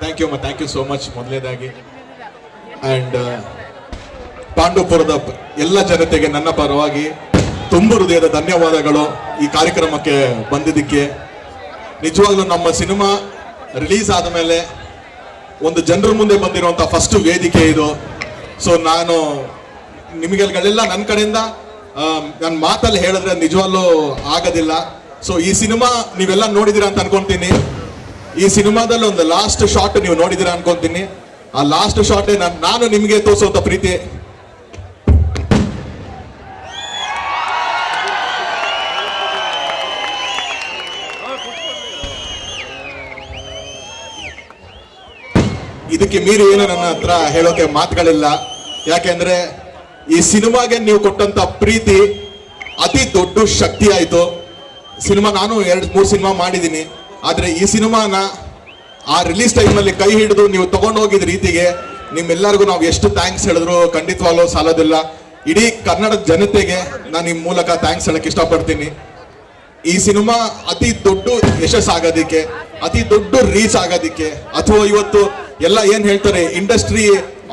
Thank you thank you so much ಮೊದಲನೇದಾಗಿ and ಪಾಂಡುಪುರದ ಪ- ಎಲ್ಲ ಜನತೆಗೆ ನನ್ನ ಪರವಾಗಿ ತುಂಬ ಹೃದಯದ ಧನ್ಯವಾದಗಳು ಈ ಕಾರ್ಯಕ್ರಮಕ್ಕೆ ಬಂದಿದ್ದಕ್ಕೆ. ನಿಜವಾಗ್ಲೂ ನಮ್ಮ ಸಿನಿಮಾ ರಿಲೀಸ್ ಆದಮೇಲೆ ಒಂದು ಜನರ ಮುಂದೆ ಬಂದಿರುವಂಥ ಫಸ್ಟ್ ವೇದಿಕೆ ಇದು. ಸೊ ನಾನು ನಿಮಗೆಲ್ಲ ನನ್ನ ಕಡೆಯಿಂದ ನನ್ನ ಮಾತಲ್ಲಿ ಹೇಳಿದ್ರೆ ನಿಜವಾಗ್ಲೂ ಆಗೋದಿಲ್ಲ. ಸೊ ಈ ಸಿನಿಮಾ ನೀವೆಲ್ಲ ನೋಡಿದಿರ ಅಂತ ಅನ್ಕೊಂತೀನಿ. ಈ ಸಿನಿಮಾದಲ್ಲಿ ಒಂದು ಲಾಸ್ಟ್ ಶಾಟ್ ನೀವು ನೋಡಿದಿರ ಅನ್ಕೊಂತೀನಿ. ಆ ಲಾಸ್ಟ್ ಶಾಟ್ ನಾನು ನಿಮಗೆ ತೋರಿಸೋತ ಪ್ರೀತಿ. ಇದಕ್ಕೆ ಮೀರಿ ಏನು ನನ್ನ ಹತ್ರ ಹೇಳೋಕೆ ಮಾತುಗಳಿಲ್ಲ. ಯಾಕೆಂದ್ರೆ ಈ ಸಿನಿಮಾಗೆ ನೀವು ಕೊಟ್ಟಂತ ಪ್ರೀತಿ ಅತಿ ದೊಡ್ಡ ಶಕ್ತಿ ಆಯ್ತು. ಸಿನಿಮಾ ನಾನು ಎರಡು ಮೂರು ಸಿನಿಮಾ ಮಾಡಿದ್ದೀನಿ. ಆದ್ರೆ ಈ ಸಿನಿಮಾನ ಆ ರಿಲೀಸ್ ಟೈಮ್ನಲ್ಲಿ ಕೈ ಹಿಡಿದು ನೀವು ತಗೊಂಡು ಹೋಗಿದ ರೀತಿಗೆ ನಿಮ್ಮೆಲ್ಲರಿಗೂ ನಾವು ಎಷ್ಟು ಥ್ಯಾಂಕ್ಸ್ ಹೇಳಿದ್ರು? ಖಂಡಿತವಾಗ್ಲೂ ಸಾಲೋದಿಲ್ಲ. ಇಡೀ ಕನ್ನಡದ ಜನತೆಗೆ ನಾನು ನಿಮ್ಮ ಮೂಲಕ ಥ್ಯಾಂಕ್ಸ್ ಹೇಳಕ್ಕೆ ಇಷ್ಟಪಡ್ತೀನಿ. ಈ ಸಿನಿಮಾ ಅತಿ ದೊಡ್ಡ ಯಶಸ್ಸಾಗೋದಿಕ್ಕೆ ಅತಿ ದೊಡ್ಡ ರೀಚ್ ಆಗೋದಕ್ಕೆ, ಅಥವಾ ಇವತ್ತು ಎಲ್ಲ ಏನ್ ಹೇಳ್ತಾರೆ ಇಂಡಸ್ಟ್ರಿ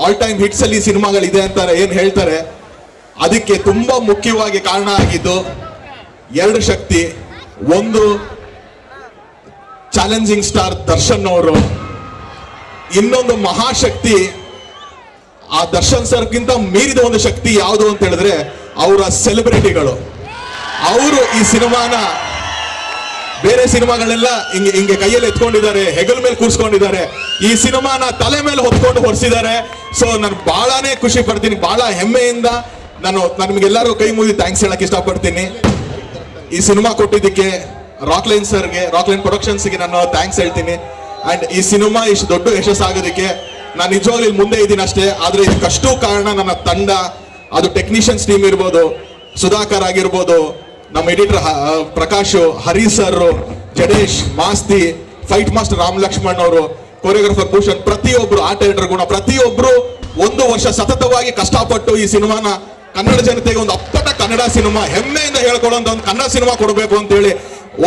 ಆಲ್ ಟೈಮ್ ಹಿಟ್ಸ್ ಅಲ್ಲಿ ಸಿನಿಮಾಗಳಿದೆ ಅಂತಾರೆ, ಏನ್ ಹೇಳ್ತಾರೆ, ಅದಕ್ಕೆ ತುಂಬಾ ಮುಖ್ಯವಾಗಿ ಕಾರಣ ಆಗಿದ್ದು ಎರಡು ಶಕ್ತಿ. ಒಂದು ಚಾಲೆಂಜಿಂಗ್ ಸ್ಟಾರ್ ದರ್ಶನ್ ಅವರು ಇನ್ನೊಂದು ಮಹಾಶಕ್ತಿ, ಆ ದರ್ಶನ್ ಸರ್ಗಿಂತ ಮೀರಿದ ಒಂದು ಶಕ್ತಿ ಯಾವುದು ಅಂತ ಹೇಳಿದ್ರೆ ಅವರ ಸೆಲೆಬ್ರಿಟಿಗಳು ಅವರು ಈ ಸಿನಿಮಾನ ಬೇರೆ ಸಿನಿಮಾಗಳೆಲ್ಲ ಹಿಂಗೆ ಹಿಂಗೆ ಕೈಯಲ್ಲಿ ಎತ್ಕೊಂಡಿದ್ದಾರೆ, ಹೆಗಲ್ ಮೇಲೆ ಕೂರಿಸ್ಕೊಂಡಿದ್ದಾರೆ. ಈ ಸಿನಿಮಾನ ತಲೆ ಮೇಲೆ ಹೊತ್ಕೊಂಡು ಹೊರಿಸಿದ್ದಾರೆ. ಸೊ ನಾನು ಬಹಳನೇ ಖುಷಿ ಪಡ್ತೀನಿ ಬಹಳ ಹೆಮ್ಮೆಯಿಂದ ನಾನು ನಿಮ್ಗೆಲ್ಲರಿಗೂ ಕೈ ಮುಗಿದು ಥ್ಯಾಂಕ್ಸ್ ಹೇಳಕ್ ಇಷ್ಟಪಡ್ತೀನಿ. ಈ ಸಿನಿಮಾ ಕೊಟ್ಟಿದ್ದಕ್ಕೆ ರಾಕ್ಲೈನ್ ಸರ್ಗೆ ರಾಕ್ಲೈನ್ ಪ್ರೊಡಕ್ಷನ್ಸ್ಗೆ ನಾನು ಥ್ಯಾಂಕ್ಸ್ ಹೇಳ್ತೀನಿ. ಅಂಡ್ ಈ ಸಿನಿಮಾ ಇಷ್ಟು ದೊಡ್ಡ ಯಶಸ್ಸಾಗೋದಕ್ಕೆ ನಾನು ನಿಜವಾಗ್ಲೂ ಮುಂದೆ ಇದ್ದೀನಿ ಅಷ್ಟೇ. ಆದ್ರೆ ಇದಕ್ಕಷ್ಟು ಕಾರಣ ನನ್ನ ತಂಡ, ಅದು ಟೆಕ್ನಿಷಿಯನ್ಸ್ ಟೀಮ್ ಇರ್ಬೋದು, ಸುಧಾಕರ್ ಆಗಿರ್ಬೋದು, ನಮ್ಮ editor Prakash, Hari sir Jadesh, Masthi fight master Ram Lakshman ಅವರು ಕೊರಿಯೋಗ್ರಾಫರ್ ಭೂಷಣ್, ಪ್ರತಿಯೊಬ್ರು ಆರ್ಟ್ ಡೈರೆಕ್ಟರ್ ಗುಣ, ಪ್ರತಿಯೊಬ್ರು ಒಂದು ವರ್ಷ ಸತತವಾಗಿ ಕಷ್ಟಪಟ್ಟು ಈ ಸಿನಿಮಾನ ಕನ್ನಡ ಜನತೆಗೆ ಒಂದು ಅಪ್ಪಟ ಕನ್ನಡ ಸಿನಿಮಾ ಹೆಮ್ಮೆಯಿಂದ ಹೇಳ್ಕೊಳ್ಳೋ ಒಂದು ಕನ್ನಡ ಸಿನಿಮಾ ಕೊಡಬೇಕು ಅಂತ ಹೇಳಿ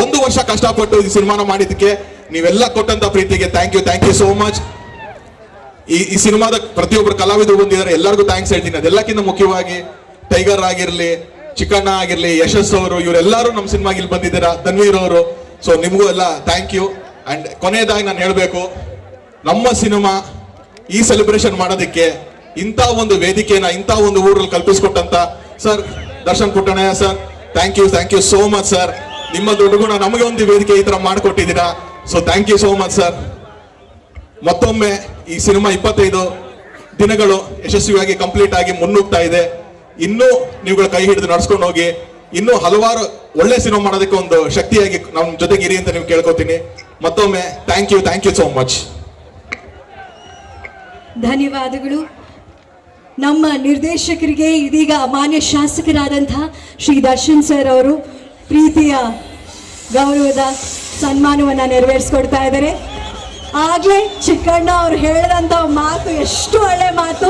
ಒಂದು ವರ್ಷ ಕಷ್ಟಪಟ್ಟು ಈ ಸಿನಿಮಾನ ಮಾಡಿದ್ದಕ್ಕೆ ನೀವೆಲ್ಲ ಕೊಟ್ಟಂತ ಪ್ರೀತಿಗೆ thank you thank you so much ಈ ಈ ಸಿನಿಮಾದ ಪ್ರತಿಯೊಬ್ಬರು ಕಲಾವಿದರು ಬಂದಿದ್ದಾರೆ, ಎಲ್ಲರಿಗೂ ಥ್ಯಾಂಕ್ಸ್ ಹೇಳ್ತೀನಿ. ಅದೆಲ್ಲಕ್ಕಿಂತ ಮುಖ್ಯವಾಗಿ ಟೈಗರ್ ಆಗಿರ್ಲಿ, ಚಿಕ್ಕಣ್ಣ ಆಗಿರ್ಲಿ, ಯಶಸ್ ಅವರು, ಇವರೆಲ್ಲರೂ ನಮ್ಮ ಸಿನಿಮಾಗೆ ಇಲ್ಲಿ ಬಂದಿದ್ದೀರಾ? ತನ್ವೀರ್ ಅವರು. ಸೊ ನಿಮಗೂ ಎಲ್ಲ ಥ್ಯಾಂಕ್ ಯು ಅಂಡ್ ಕೊನೆಯದಾಗಿ ನಾನು ಹೇಳಬೇಕು, ನಮ್ಮ ಸಿನಿಮಾ ಈ ಸೆಲೆಬ್ರೇಷನ್ ಮಾಡೋದಕ್ಕೆ ಇಂಥ ಒಂದು ವೇದಿಕೆನ, ಇಂಥ ಒಂದು ಊರಲ್ಲಿ ಕಲ್ಪಿಸ್ಕೊಟ್ಟಂತ sir, Darshan Puttannaiah sir thank you thank you so much sir ನಿಮ್ಮ ದೊಡ್ಡ ಗುಣ ನಮಗೆ ಒಂದು ವೇದಿಕೆ ಈ ತರ ಮಾಡಿಕೊಟ್ಟಿದ್ದೀರಾ? So thank you so much sir ಮತ್ತೊಮ್ಮೆ ಈ ಸಿನಿಮಾ ಇಪ್ಪತ್ತೈದು ದಿನಗಳು ಯಶಸ್ವಿಯಾಗಿ ಕಂಪ್ಲೀಟ್ ಆಗಿ ಮುನ್ನುಗ್ತಾ ಇದೆ. ಇನ್ನೂ ನೀವುಗಳ ಕೈ ಹಿಡಿದು ನಡ್ಸ್ಕೊಂಡು ಹೋಗಿ. ಇನ್ನೂ ಹಲವಾರು ಒಳ್ಳೆ ಸಿನಿಮಾ ಮಾಡೋದಕ್ಕೆ ಒಂದು ಶಕ್ತಿಯಾಗಿ ನಮ್ಮ ಜೊತೆಗೆ ಇರಿ ಅಂತ ನೀವು ಕೇಳ್ಕೊತೀನಿ. ಮತ್ತೊಮ್ಮೆ thank you thank you so much ಧನ್ಯವಾದಗಳು. ನಮ್ಮ ನಿರ್ದೇಶಕರಿಗೆ ಇದೀಗ ಮಾನ್ಯ ಶಾಸಕರಾದಂತಹ ಶ್ರೀ ದರ್ಶನ್ ಸರ್ ಅವರು ಪ್ರೀತಿಯ ಗೌರವದ ಸನ್ಮಾನವನ್ನು ನೆರವೇರಿಸ್ಕೊಡ್ತಾ ಇದ್ದಾರೆ. ಆಗ್ಲೇ ಚಿಕ್ಕಣ್ಣ ಅವ್ರು ಹೇಳಿದಂತ ಮಾತು ಎಷ್ಟು ಒಳ್ಳೆ ಮಾತು.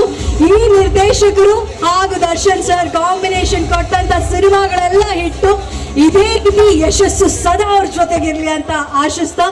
ಈ ನಿರ್ದೇಶಕರು ಹಾಗೂ ದರ್ಶನ್ ಸರ್ ಕಾಂಬಿನೇಷನ್ ಕೊಟ್ಟಂತ ಸಿನಿಮಾಗಳೆಲ್ಲ ಹಿಟ್ಟು. ಇದೇ ರೀತಿ ಯಶಸ್ಸು ಸದಾ ಅವ್ರ ಜೊತೆಗಿರ್ಲಿ ಅಂತ ಆಶಿಸ್ತಾ